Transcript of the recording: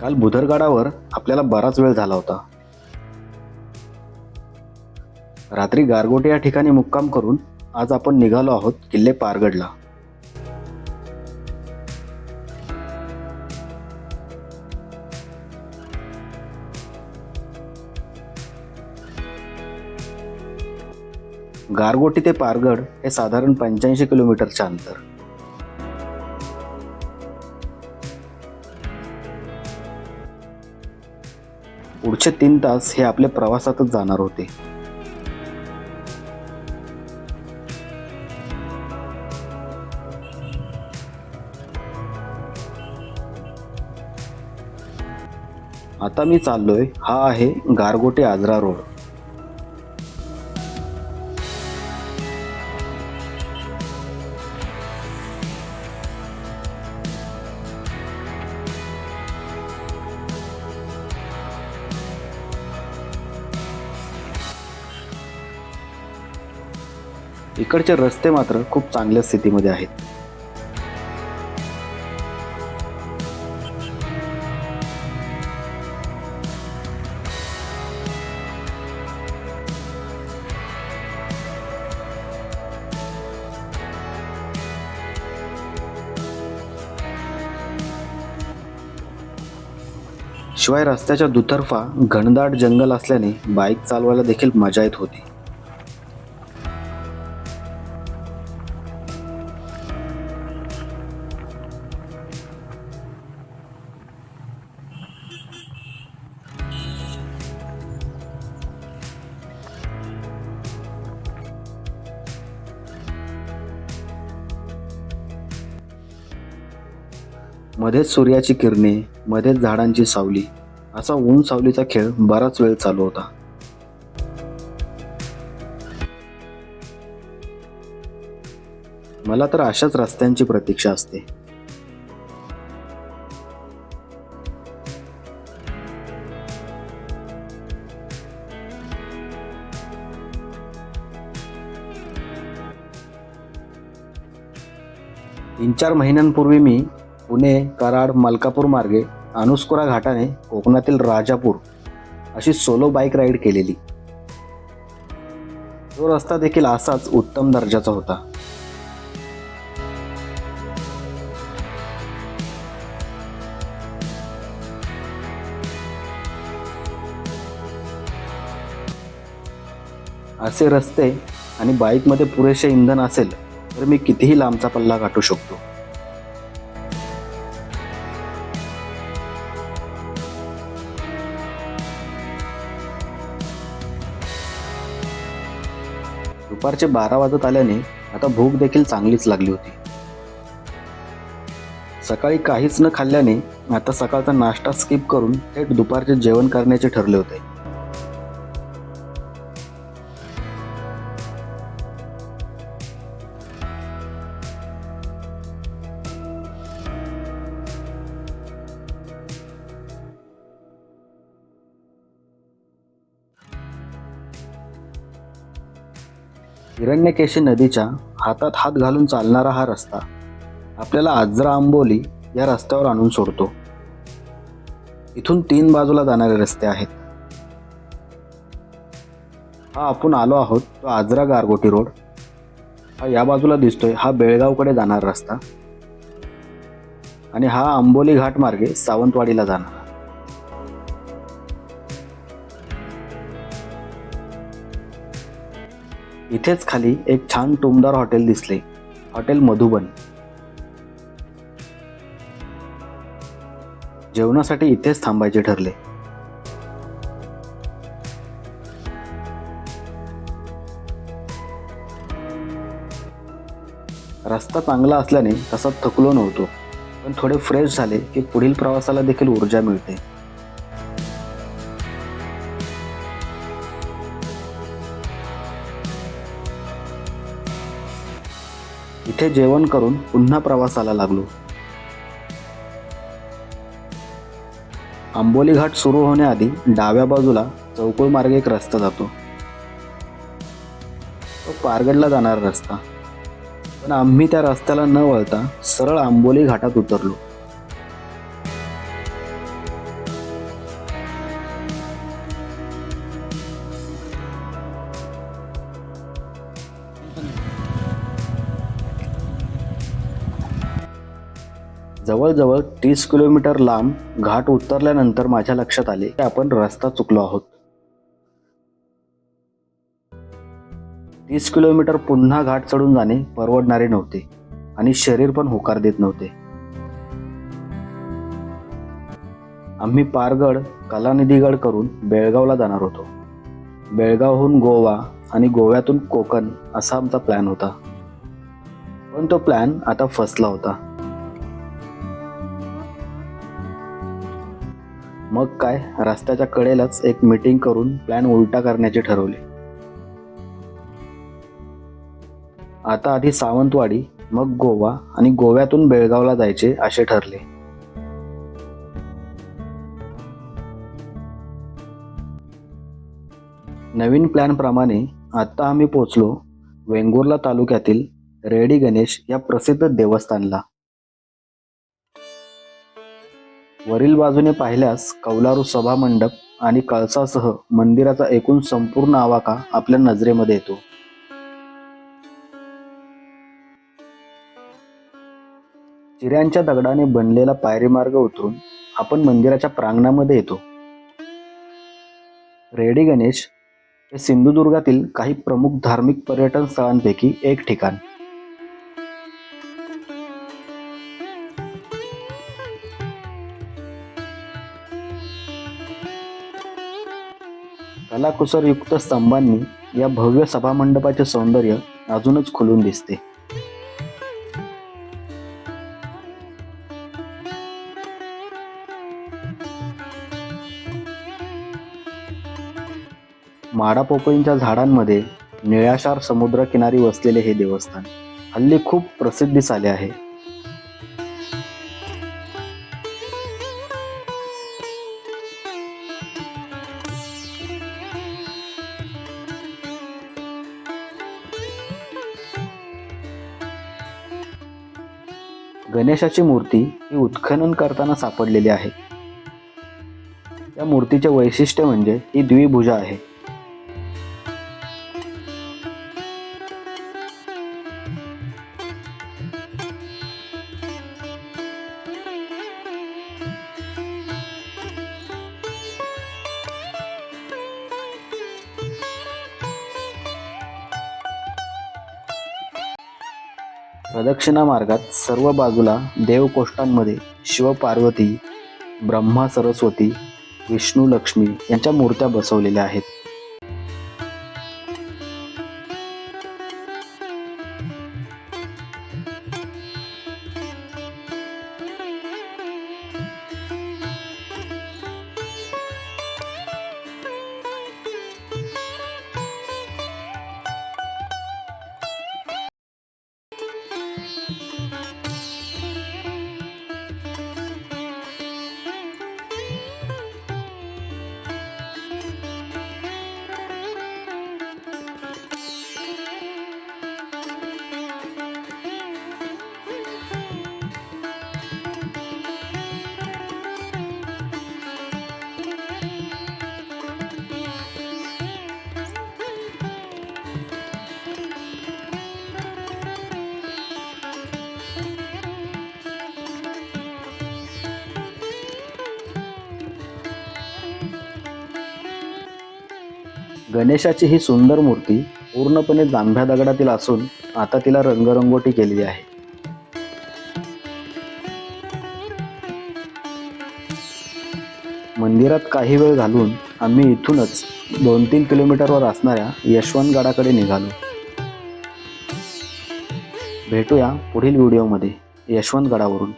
काल बुधरगडावर आपल्याला बराच वेळ झाला होता. रात्री गारगोटे या ठिकाणी मुक्काम करून आज आपण निघालो आहोत किल्ले पारगडला. गारगोटी ते पारगड हे साधारण पंच्याऐंशी किलोमीटरचे अंतर. पुढचे तीन तास हे आपल्या प्रवासातच जाणार होते. आता मी चाललोय. हा आहे गारगोटे आजरा रोड. इकडचे रस्ते मात्र खूप चांगल्या स्थितीमध्ये आहेत. शिवाय रस्त्याच्या दुतर्फा घनदाट जंगल असल्याने बाईक चालवायला देखील मजा येत होती. मध्येच सूर्याची किरणे मध्येच झाडांची सावली असा ऊन सावलीचा खेळ बराच वेळ चालू होता. मला तर अशाच रस्त्यांची प्रतीक्षा असते. तीन चार महिन्यांपूर्वी मी पुणे कराड मलकापूर मार्गे अनुस्कुरा घाटाने कोकणातील राजापूर अशी सोलो बाईक राईड केलेली. तो रस्ता देखील असाच उत्तम दर्जाचा होता. असे रस्ते आणि बाईकमध्ये पुरेसे इंधन असेल तर मी कितीही लांबचा पल्ला गाठू शकतो. दुपारचे बारा वाजत आल्याने आता भूक देखील चांगलीच लागली होती. सकाळी काहीच न खाल्ल्याने आता सकाळचा नाश्ता स्किप करून थेट दुपारचे जेवण करण्याचे ठरले होते. हिरण्यकेशी नदीच्या हातात हात घालून चालणारा हा रस्ता आपल्याला आजरा आंबोली या रस्त्यावर आणून सोडतो. इथून तीन बाजूला जाणारे रस्ते आहेत. हा आपण आलो आहोत तो आजरा गारगोटी रोड. हा या बाजूला दिसतोय हा बेळगावकडे जाणारा रस्ता. आणि हा आंबोली घाट मार्गे सावंतवाडीला जाणार. इथेच खाली एक छान टुमदार हॉटेल दिसले. हॉटेल मधुबन. जेवणासाठी इथेच थांबायचे ठरले. रस्ता चांगला असल्याने तसा थकलो नव्हतो. पण थोडे फ्रेश झाले की पुढील प्रवासाला देखील ऊर्जा मिळते. इथे जेवण करून पुन्हा प्रवासाला लागलो. आंबोली घाट सुरू होण्याआधी डाव्या बाजूला चौकुळ मार्गे एक रस्ता जातो. तो पारगडला जाणारा रस्ता. पण आम्ही त्या रस्त्याला न वळता सरळ आंबोली घाटात उतरलो. जवळजवळ तीस किलोमीटर लांब घाट उतरल्यानंतर माझ्या लक्षात आले की आपण रस्ता चुकलो आहोत. तीस किलोमीटर पुन्हा घाट चढून जाणे परवडणारे नव्हते आणि शरीर पण होकार देत नव्हते. आम्ही पारगड कलानिधीगड करून बेळगावला जाणार होतो. बेळगावहून गोवा आणि गोव्यातून कोकण असा आमचा प्लॅन होता. पण तो प्लॅन आता फसला होता. मग काय? रस्त्याच्या कडेलाच एक मीटिंग करून प्लॅन उलटा करण्याचे ठरवले. आता आधी सावंतवाडी मग गोवा आणि गोव्यातून बेळगावला जायचे असे ठरले. नवीन प्लॅनप्रमाणे आता आम्ही पोचलो वेंगुर्ला तालुक्यातील रेडी गणेश या प्रसिद्ध देवस्थानला. वरील बाजूने पाहिल्यास कौलारू सभा मंडप आणि कळसासह मंदिराचा एकूण संपूर्ण आवाका आपल्या नजरेमध्ये येतो. चिऱ्यांच्या दगडाने बनलेला पायरीमार्ग उतरून आपण मंदिराच्या प्रांगणामध्ये येतो. रेडी गणेश हे सिंधुदुर्गातील काही प्रमुख धार्मिक पर्यटन स्थळांपैकी एक ठिकाण. कलाकुसरयुक्त स्तंभांनी या भव्य सभामंडपाचे सौंदर्य अजूनच खुलून दिसते. माडापोपळींच्या झाडांमध्ये निळाशार समुद्रकिनारी वसलेले हे देवस्थान हल्ली खूप प्रसिद्धीस आले आहे. गणेशाची मूर्ती ही उत्खनन करताना सापडलेली आहे. या मूर्तीचे वैशिष्ट्य म्हणजे ही द्विभुजा आहे. प्रदक्षिणा मार्गात सर्व बाजूला देवकोष्ठांमध्ये शिवपार्वती ब्रह्मा सरस्वती विष्णू लक्ष्मी यांच्या मूर्त्या बसवलेल्या आहेत. गणेशाची ही सुंदर मूर्ती पूर्णपणे जांभ्या दगडातील असून आता तिला रंगरंगोटी केलेली आहे. मंदिरात काही वेळ घालून आम्ही इथूनच दोन तीन किलोमीटरवर असणाऱ्या यशवंतगडाकडे निघालो. भेटूया पुढील व्हिडिओमध्ये यशवंतगडावरून.